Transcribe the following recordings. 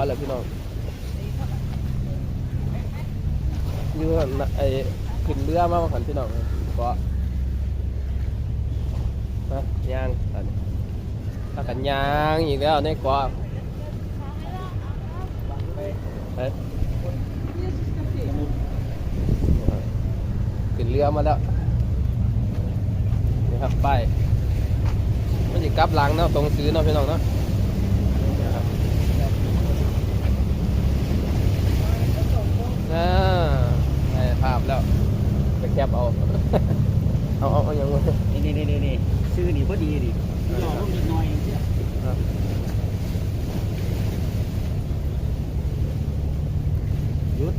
อแล้วพี่น้องเรือน่ะไอ้ขึ้นเรือมาว่าหันพี่น้องเกาะนะย่างอันถ้ากันย่างอีกแล้วในเกาะไปขึ้นเรือมาแล้วนี่ครับไป้ายมันจะกลับหลังเนาะตรงซื้อเนาะพี่น้องเนาะนะครับ อ่าได้ภาพแล้วไปแคปเอา เอาเอาเอาอย่างไงนี่นี่นี่นี่ชื่อนี่พอดีดิหล่อลงนิดหน่อยเสียครับหยุด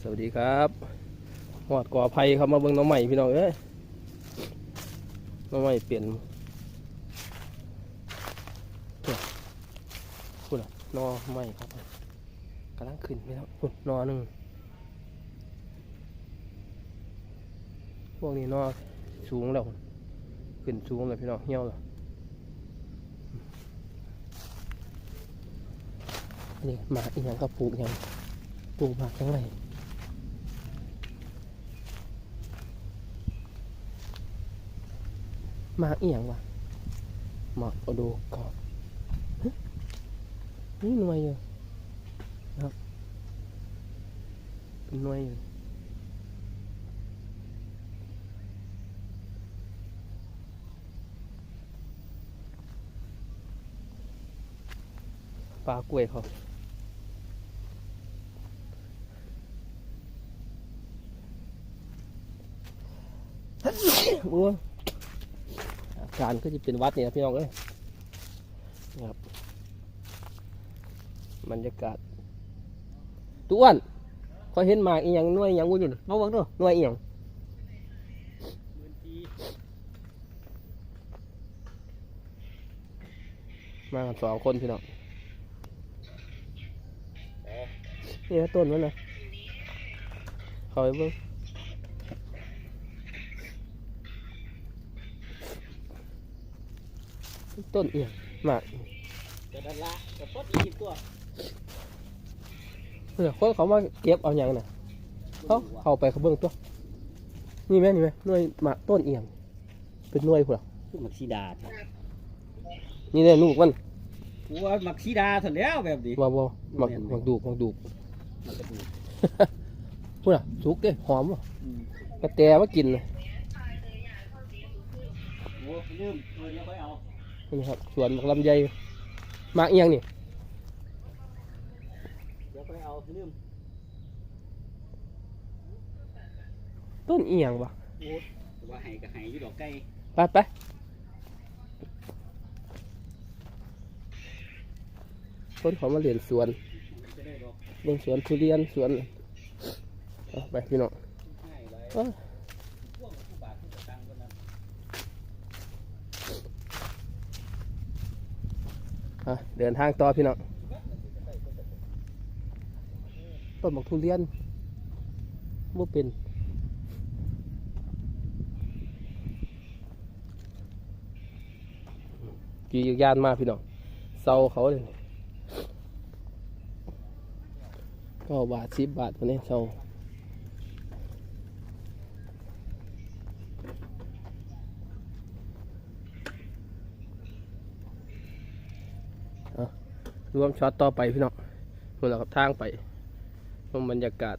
สวัสดีครับ หอดก่อไผ่ครับมาเบิ่งน้องใหม่พี่น้องเอ้ยน้องใหม่เปลี่ยนคุณอะนอใหม่ครับกำลังขึ้นพี่น้องคุณนอหนึ่งพวกนี้นอสูงแล้วขึ้นสูงเลยพี่น้องเหี่ยวแล้วนี่หมากอีหยังก็ปลูกอีหยังปลูกหมากทั้งไร มากอีหยังวะหมากเอาดูก่อนฮะนี่หน่วยอยู่นะครับเป็นหน่วยอยู่ปลากล้วยเขาโอ้ยอา การก็จะเป็นหวัดเนี่ยพี่น้องเอ้ยนะครับบรรยากาศตุ้วนคอยเห็นหมากอีหยังหน่วยอีหยังวุ้นอยู่น่ะมาเบิ่งดูหน่วยอีหยังมากันสองคนพี่น้องนี่นะต้นมันนะเขาไปเบิ่ง ต้นอีหยังหมากแต่ดันละแต่พอดีตัวเพื่อคนเขามาเก็บเอาอย่างน่ะเขาเข้าไปเขาเบิ่งตัวนี่ไหมนี่ไหมหน่วยหมากต้นเอียง เป็นหน่วยพุ่นล่ะคือมักซีดาแท้นี่เนี่ยลูกมันกูว่ามักซีดาถอนแล้วแบบนี้ว่าบ่หมักหมักดูกหมักดูกมันกระดูกพุ่นล่ะสุกเด้หอมว่ะอืมกระแตมากินเลยโอ้ลืมเออเดี๋ยวไปเอา นี่ครับสวนหมากลำไยหมากเอียงนี่เดี๋ยวไปเอาลืมต้นเอียงวะโอ้ว่าไห้กับไห้อยู่ดอกไก่ไปไปคนเขามาเรียนสวนจะได้ดอกเบิ่งสวนทุเรียนสวนเอาไปพี่น้อง ง่ายเลย เอ้ย พวกผู้บาทผู้ตังค์คนนั้น อะ เดินทางต่อพี่น้องต้นหมากทุเรียนบ่เป็นกี่ยานมาพี่น้องเซาเขาเลยก็บาทสิบบาทคนนี้เซา รวมช็อตต่อไปพี่น้องเวลากับทางไปชมบรรยากาศ